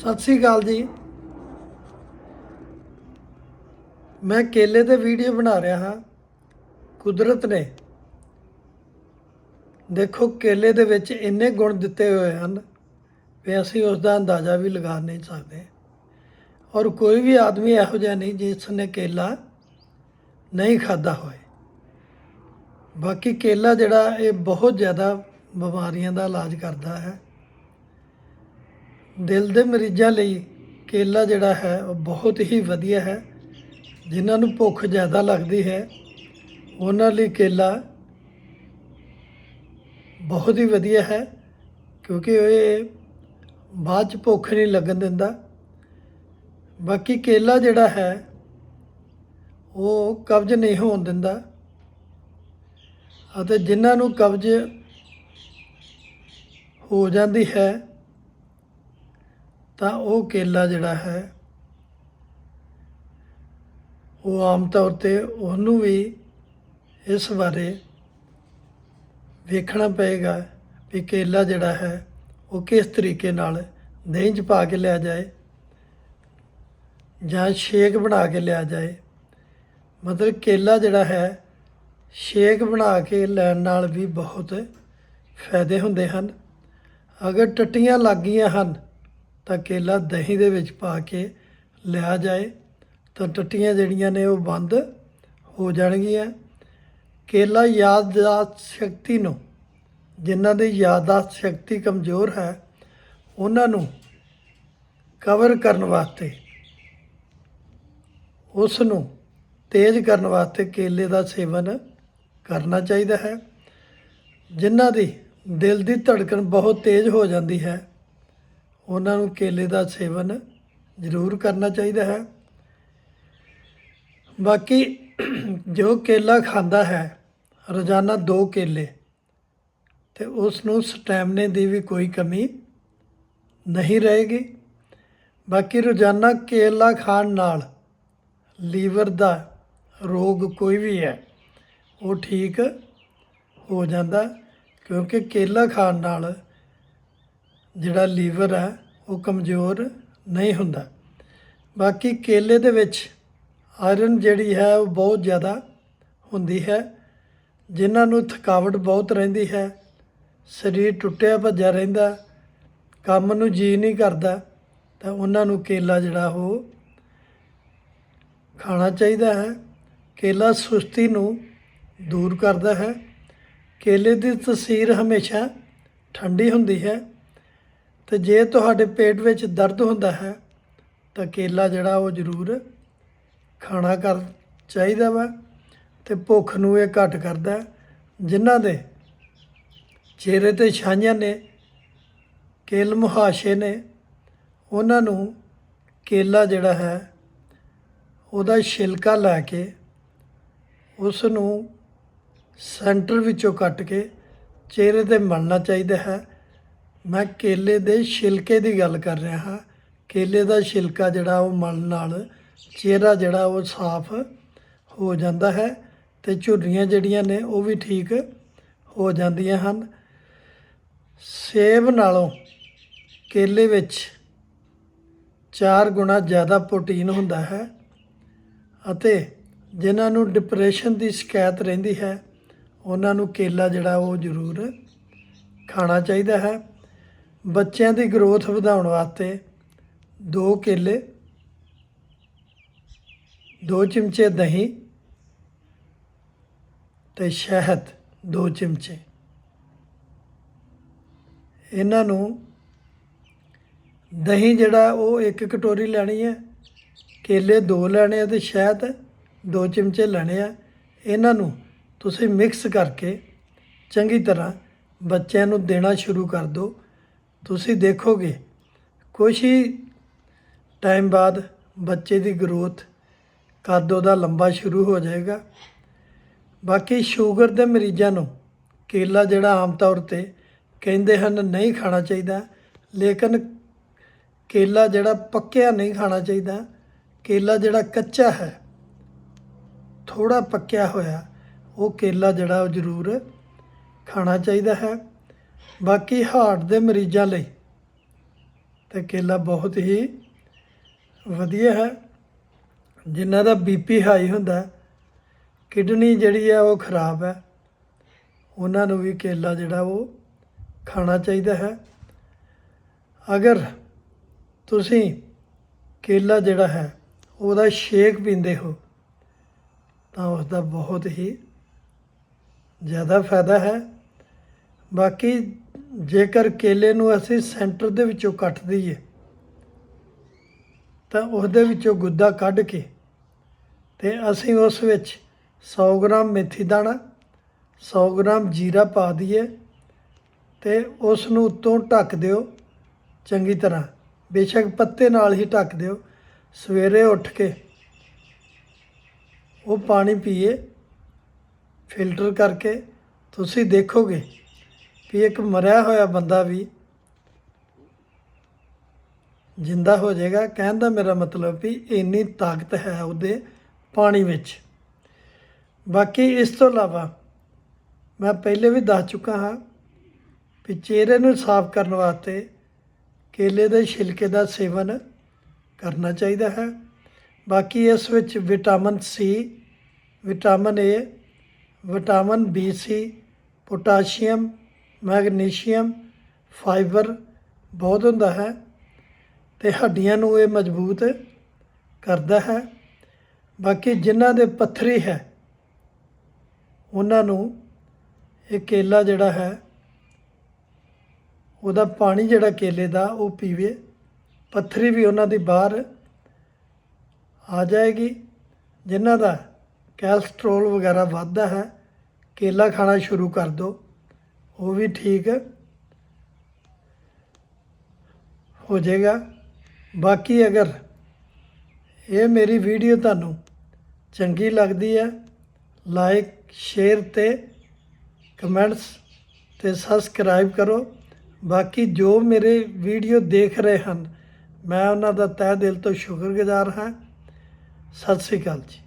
ਸਤਿ ਸ੍ਰੀ ਅਕਾਲ ਜੀ। ਮੈਂ ਕੇਲੇ ਤੇ ਵੀਡੀਓ ਬਣਾ ਰਿਹਾ ਹਾਂ। ਕੁਦਰਤ ਨੇ ਦੇਖੋ ਕੇਲੇ ਦੇ ਵਿੱਚ ਇੰਨੇ ਗੁਣ ਦਿੱਤੇ ਹੋਏ ਹਨ ਵੀ ਅਸੀਂ ਉਸ ਦਾ ਅੰਦਾਜ਼ਾ ਵੀ ਲਗਾ ਨਹੀਂ ਸਕਦੇ। ਔਰ ਕੋਈ ਵੀ ਆਦਮੀ ਇਹੋ ਜਿਹਾ ਨਹੀਂ ਜਿਸ ਨੇ ਕੇਲਾ ਨਹੀਂ ਖਾਦਾ ਹੋਏ। ਬਾਕੀ ਕੇਲਾ ਜਿਹੜਾ ਇਹ ਬਹੁਤ ਜ਼ਿਆਦਾ ਬਿਮਾਰੀਆਂ ਦਾ ਇਲਾਜ ਕਰਦਾ ਹੈ। ਦਿਲ ਦੇ ਮਰੀਜ਼ਾਂ ਲਈ ਕੇਲਾ ਜਿਹੜਾ ਹੈ, ਉਹ ਬਹੁਤ ਹੀ ਵਧੀਆ ਹੈ। ਜਿਨ੍ਹਾਂ ਨੂੰ ਭੁੱਖ ਜ਼ਿਆਦਾ ਲੱਗਦੀ ਹੈ, ਉਹਨਾਂ ਲਈ ਕੇਲਾ ਬਹੁਤ ਹੀ ਵਧੀਆ ਹੈ, ਕਿਉਂਕਿ ਇਹ ਬਾਅਦ ਚ ਭੁੱਖ ਨਹੀਂ ਲੱਗਣ ਦਿੰਦਾ। ਬਾਕੀ ਕੇਲਾ ਜਿਹੜਾ ਹੈ, ਉਹ ਕਬਜ਼ ਨਹੀਂ ਹੋਣ ਦਿੰਦਾ। ਅਤੇ ਜਿਨ੍ਹਾਂ ਨੂੰ ਕਬਜ਼ ਹੋ ਜਾਂਦੀ ਹੈ ਤਾਂ ਉਹ ਕੇਲਾ ਜਿਹੜਾ ਹੈ, ਉਹ ਆਮ ਤੌਰ ਤੇ ਉਹਨੂੰ ਵੀ ਇਸ ਬਾਰੇ ਵੇਖਣਾ ਪਏਗਾ ਵੀ ਕੇਲਾ ਜਿਹੜਾ ਹੈ, ਉਹ ਕਿਸ ਤਰੀਕੇ ਨਾਲ ਦਹੀਂ 'ਚ ਪਾ ਕੇ ਲਿਆ ਜਾਏ ਜਾਂ ਸ਼ੇਕ ਬਣਾ ਕੇ ਲਿਆ ਜਾਏ। ਮਤਲਬ ਕੇਲਾ ਜਿਹੜਾ ਹੈ, ਸ਼ੇਕ ਬਣਾ ਕੇ ਲੈਣ ਨਾਲ ਵੀ ਬਹੁਤ ਫਾਇਦੇ ਹੁੰਦੇ ਹਨ। ਅਗਰ ਟੱਟੀਆਂ ਲੱਗ ਗਈਆਂ ਹਨ ਤਾਂ ਕੇਲਾ ਦਹੀਂ ਦੇ ਵਿੱਚ ਪਾ ਕੇ ਲਿਆ ਜਾਏ, ਤਾਂ ਟੱਟੀਆਂ ਜਿਹੜੀਆਂ ਨੇ ਉਹ ਬੰਦ ਹੋ ਜਾਣਗੀਆਂ। ਕੇਲਾ ਯਾਦਦਾਸ਼ਤ ਸ਼ਕਤੀ ਨੂੰ, ਜਿਨ੍ਹਾਂ ਦੀ ਯਾਦਦਾਸ਼ਤ ਸ਼ਕਤੀ ਕਮਜ਼ੋਰ ਹੈ, ਉਹਨਾਂ ਨੂੰ ਕਵਰ ਕਰਨ ਵਾਸਤੇ, ਉਸ ਨੂੰ ਤੇਜ਼ ਕਰਨ ਵਾਸਤੇ ਕੇਲੇ ਦਾ ਸੇਵਨ ਕਰਨਾ ਚਾਹੀਦਾ ਹੈ, ਜਿਨ੍ਹਾਂ ਦੀ ਦਿਲ ਦੀ ਧੜਕਣ ਬਹੁਤ ਤੇਜ਼ ਹੋ ਜਾਂਦੀ ਹੈ। ਉਹਨਾਂ ਨੂੰ ਕੇਲੇ ਦਾ ਸੇਵਨ ਜ਼ਰੂਰ ਕਰਨਾ ਚਾਹੀਦਾ ਹੈ। ਬਾਕੀ ਜੋ ਕੇਲਾ ਖਾਂਦਾ ਹੈ, ਰੋਜ਼ਾਨਾ ਦੋ ਕੇਲੇ, ਤੇ ਉਸ ਨੂੰ ਸਟੈਮਨੇ ਦੀ ਵੀ ਕੋਈ ਕਮੀ ਨਹੀਂ ਰਹੇਗੀ। ਬਾਕੀ ਰੋਜ਼ਾਨਾ ਕੇਲਾ ਖਾਣ ਨਾਲ ਲੀਵਰ ਦਾ ਰੋਗ ਕੋਈ ਵੀ ਹੈ, ਉਹ ਠੀਕ ਹੋ ਜਾਂਦਾ, ਕਿਉਂਕਿ ਕੇਲਾ ਖਾਣ ਨਾਲ ਜਿਹੜਾ ਲੀਵਰ ਹੈ, ਉਹ ਕਮਜ਼ੋਰ ਨਹੀਂ ਹੁੰਦਾ। ਬਾਕੀ ਕੇਲੇ ਦੇ ਵਿੱਚ ਆਇਰਨ ਜਿਹੜੀ ਹੈ, ਉਹ ਬਹੁਤ ਜ਼ਿਆਦਾ ਹੁੰਦੀ ਹੈ, ਜਿਨ੍ਹਾਂ ਨੂੰ ਥਕਾਵਟ ਬਹੁਤ ਰਹਿੰਦੀ ਹੈ, ਸਰੀਰ ਟੁੱਟਿਆ ਭੱਜਿਆ ਰਹਿੰਦਾ, ਕੰਮ ਨੂੰ ਜੀ ਨਹੀਂ ਕਰਦਾ, ਤਾਂ ਉਹਨਾਂ ਨੂੰ ਕੇਲਾ ਜਿਹੜਾ ਉਹ ਖਾਣਾ ਚਾਹੀਦਾ ਹੈ। ਕੇਲਾ ਸੁਸਤੀ ਨੂੰ ਦੂਰ ਕਰਦਾ ਹੈ। ਕੇਲੇ ਦੀ ਤਸੀਰ ਹਮੇਸ਼ਾ ਠੰਡੀ ਹੁੰਦੀ ਹੈ। ਤੇ ਜੇ ਤੁਹਾਡੇ ਪੇਟ ਵਿੱਚ ਦਰਦ ਹੁੰਦਾ ਹੈ, ਤਾਂ ਕੇਲਾ ਜਿਹੜਾ ਉਹ ਜ਼ਰੂਰ ਖਾਣਾ ਕਰ ਚਾਹੀਦਾ ਵਾ ਤੇ ਭੁੱਖ ਨੂੰ ਇਹ ਘੱਟ ਕਰਦਾ ਜਿਨ੍ਹਾਂ ਦੇ ਚਿਹਰੇ ਤੇ ਛਾਈਆਂ ਨੇ, ਕੇਲ ਮੁਹਾਸ਼ੇ ਨੇ, ਉਹਨਾਂ ਨੂੰ ਕੇਲਾ ਜਿਹੜਾ ਹੈ, ਉਹਦਾ ਛਿਲਕਾ ਲੈ ਕੇ ਉਸ ਨੂੰ ਸੈਂਟਰ ਵਿੱਚੋਂ ਕੱਟ ਕੇ ਚਿਹਰੇ ਤੇ ਮਲਣਾ ਚਾਹੀਦਾ ਹੈ। ਮੈਂ ਕੇਲੇ ਦੇ ਛਿਲਕੇ ਦੀ ਗੱਲ ਕਰ ਰਿਹਾ ਹਾਂ। ਕੇਲੇ ਦਾ ਛਿਲਕਾ ਜਿਹੜਾ ਉਹ ਮਲਣ ਨਾਲ ਚਿਹਰਾ ਜਿਹੜਾ ਉਹ ਸਾਫ਼ ਹੋ ਜਾਂਦਾ ਹੈ ਤੇ ਝੁਰੜੀਆਂ ਜਿਹੜੀਆਂ ਨੇ ਉਹ ਵੀ ਠੀਕ ਹੋ ਜਾਂਦੀਆਂ ਹਨ। ਸੇਬ ਨਾਲੋਂ ਕੇਲੇ ਵਿੱਚ 4 ਗੁਣਾ ਜ਼ਿਆਦਾ ਪ੍ਰੋਟੀਨ ਹੁੰਦਾ ਹੈ ਅਤੇ ਜਿਨ੍ਹਾਂ ਨੂੰ ਡਿਪਰੈਸ਼ਨ ਦੀ ਸ਼ਿਕਾਇਤ ਰਹਿੰਦੀ ਹੈ, ਉਹਨਾਂ ਨੂੰ ਕੇਲਾ ਜਿਹੜਾ ਉਹ ਜ਼ਰੂਰ ਖਾਣਾ ਚਾਹੀਦਾ ਹੈ। ਬੱਚਿਆਂ ਦੀ ਗਰੋਥ ਵਧਾਉਣ ਵਾਸਤੇ ਦੋ ਕੇਲੇ, ਦੋ ਚਮਚੇ ਦਹੀਂ ਤੇ ਸ਼ਹਿਦ, ਦੋ ਚਮਚੇ। ਇਹਨਾਂ ਨੂੰ ਦਹੀਂ ਜਿਹੜਾ ਉਹ ਇੱਕ ਕਟੋਰੀ ਲੈਣੀ ਹੈ, ਕੇਲੇ ਦੋ ਲੈਣੇ ਆ ਤੇ ਸ਼ਹਿਦ ਦੋ ਚਮਚੇ ਲੈਣੇ ਆ। ਇਹਨਾਂ ਨੂੰ ਤੁਸੀਂ ਮਿਕਸ ਕਰਕੇ ਚੰਗੀ ਤਰ੍ਹਾਂ ਬੱਚਿਆਂ ਨੂੰ ਦੇਣਾ ਸ਼ੁਰੂ ਕਰ ਦਿਓ। ਤੁਸੀਂ ਦੇਖੋਗੇ, ਕੁਛ ਹੀ ਟਾਈਮ ਬਾਅਦ ਬੱਚੇ ਦੀ ਗਰੋਥ ਕੱਦ ਉਹਦਾ ਲੰਬਾ ਸ਼ੁਰੂ ਹੋ ਜਾਏਗਾ। ਬਾਕੀ ਸ਼ੂਗਰ ਦੇ ਮਰੀਜ਼ਾਂ ਨੂੰ ਕੇਲਾ ਜਿਹੜਾ ਆਮ ਤੌਰ ਤੇ ਕਹਿੰਦੇ ਹਨ ਨਹੀਂ ਖਾਣਾ ਚਾਹੀਦਾ, ਲੇਕਿਨ ਕੇਲਾ ਜਿਹੜਾ ਪੱਕਿਆ ਨਹੀਂ ਖਾਣਾ ਚਾਹੀਦਾ, ਕੇਲਾ ਜਿਹੜਾ ਕੱਚਾ ਹੈ ਥੋੜਾ ਪੱਕਿਆ ਹੋਇਆ, ਉਹ ਕੇਲਾ ਜਿਹੜਾ ਉਹ ਜ਼ਰੂਰ ਖਾਣਾ ਚਾਹੀਦਾ ਹੈ। ਬਾਕੀ ਹਾਰਟ ਦੇ ਮਰੀਜ਼ਾਂ ਲਈ ਤੇ ਕੇਲਾ ਬਹੁਤ ਹੀ ਵਧੀਆ ਹੈ। ਜਿਨ੍ਹਾਂ ਦਾ ਬੀਪੀ ਹਾਈ ਹੁੰਦਾ, ਕਿਡਨੀ ਜਿਹੜੀ ਹੈ ਉਹ ਖਰਾਬ ਹੈ। ਉਹਨਾਂ ਨੂੰ ਵੀ ਕੇਲਾ ਜਿਹੜਾ ਉਹ ਖਾਣਾ ਚਾਹੀਦਾ ਹੈ। ਅਗਰ ਤੁਸੀਂ ਕੇਲਾ ਜਿਹੜਾ ਹੈ, ਉਹਦਾ ਸ਼ੇਕ ਪੀਂਦੇ ਹੋ, ਤਾਂ ਉਸ ਦਾ ਬਹੁਤ ਹੀ ਜ਼ਿਆਦਾ ਫਾਇਦਾ ਹੈ। ਬਾਕੀ ਜੇਕਰ ਕੇਲੇ ਨੂੰ ਅਸੀਂ ਸੈਂਟਰ ਦੇ ਵਿੱਚੋਂ ਕੱਟ ਦਈਏ, ਤਾਂ ਉਹਦੇ ਵਿੱਚੋਂ ਗੁੱਦਾ ਕੱਢ ਕੇ ਤੇ ਅਸੀਂ ਉਸ ਵਿੱਚ 100 ਗ੍ਰਾਮ ਮੇਥੀ ਦਾਣਾ 100 ਗ੍ਰਾਮ ਜੀਰਾ ਪਾ ਦਈਏ ਤੇ ਉਸ ਨੂੰ ਉੱਤੋਂ ਢੱਕ ਦਿਓ ਚੰਗੀ ਤਰ੍ਹਾਂ। ਬੇਸ਼ੱਕ ਪੱਤੇ ਨਾਲ ਹੀ ਢੱਕ ਦਿਓ। ਸਵੇਰੇ ਉੱਠ ਕੇ ਉਹ ਪਾਣੀ ਪੀਏ, ਫਿਲਟਰ ਕਰਕੇ। ਤੁਸੀਂ ਦੇਖੋਗੇ ਵੀ ਇੱਕ ਮਰਿਆ ਹੋਇਆ ਬੰਦਾ ਵੀ ਜਿੰਦਾ ਹੋ ਜਾਏਗਾ, ਕਹਿਣ ਦਾ ਮੇਰਾ ਮਤਲਬ ਵੀ ਇੰਨੀ ਤਾਕਤ ਹੈ ਉਹਦੇ ਪਾਣੀ ਵਿੱਚ। ਬਾਕੀ ਇਸ ਤੋਂ ਇਲਾਵਾ ਮੈਂ ਪਹਿਲੇ ਵੀ ਦੱਸ ਚੁੱਕਾ ਹਾਂ ਵੀ ਚਿਹਰੇ ਨੂੰ ਸਾਫ਼ ਕਰਨ ਵਾਸਤੇ ਕੇਲੇ ਦੇ ਛਿਲਕੇ ਦਾ ਸੇਵਨ ਕਰਨਾ ਚਾਹੀਦਾ ਹੈ। ਬਾਕੀ ਇਸ ਵਿੱਚ vitamin C, vitamin A, vitamin B C, potassium magnesium, fibre ਬਹੁਤ ਹੁੰਦਾ ਹੈ ਤੇ ਹੱਡੀਆਂ ਨੂੰ ਇਹ ਮਜ਼ਬੂਤ ਕਰਦਾ ਹੈ। ਬਾਕੀ ਜਿਨ੍ਹਾਂ ਦੇ ਪੱਥਰੀ ਹੈ, ਉਹਨਾਂ ਨੂੰ ਇਹ ਕੇਲਾ ਜਿਹੜਾ ਹੈ, ਉਹਦਾ ਪਾਣੀ ਜਿਹੜਾ ਕੇਲੇ ਦਾ ਉਹ ਪੀਵੇ, ਪੱਥਰੀ ਵੀ ਉਹਨਾਂ ਦੀ ਬਾਹਰ ਆ ਜਾਏਗੀ, ਜਿਨ੍ਹਾਂ ਦਾ ਕੈਲਸਟ੍ਰੋਲ ਵਗੈਰਾ ਵੱਧਦਾ ਹੈ, ਕੇਲਾ ਖਾਣਾ ਸ਼ੁਰੂ ਕਰ ਦਿਓ। ਉਹ ਵੀ ਠੀਕ ਹੋ। ਜਾਏਗਾ। ਬਾਕੀ ਅਗਰ ਇਹ ਮੇਰੀ ਵੀਡੀਓ ਤੁਹਾਨੂੰ ਚੰਗੀ ਲੱਗਦੀ ਹੈ ਲਾਈਕ ਸ਼ੇਅਰ ਤੇ ਕਮੈਂਟਸ ਤੇ ਸਬਸਕ੍ਰਾਈਬ ਕਰੋ। ਬਾਕੀ ਜੋ ਮੇਰੇ ਵੀਡੀਓ ਦੇਖ ਰਹੇ ਹਨ, ਮੈਂ ਉਹਨਾਂ ਦਾ ਤਹਿ ਦਿਲ ਤੋਂ ਸ਼ੁਕਰਗੁਜ਼ਾਰ ਹਾਂ। ਸਤਿ ਸ੍ਰੀ ਅਕਾਲ ਜੀ।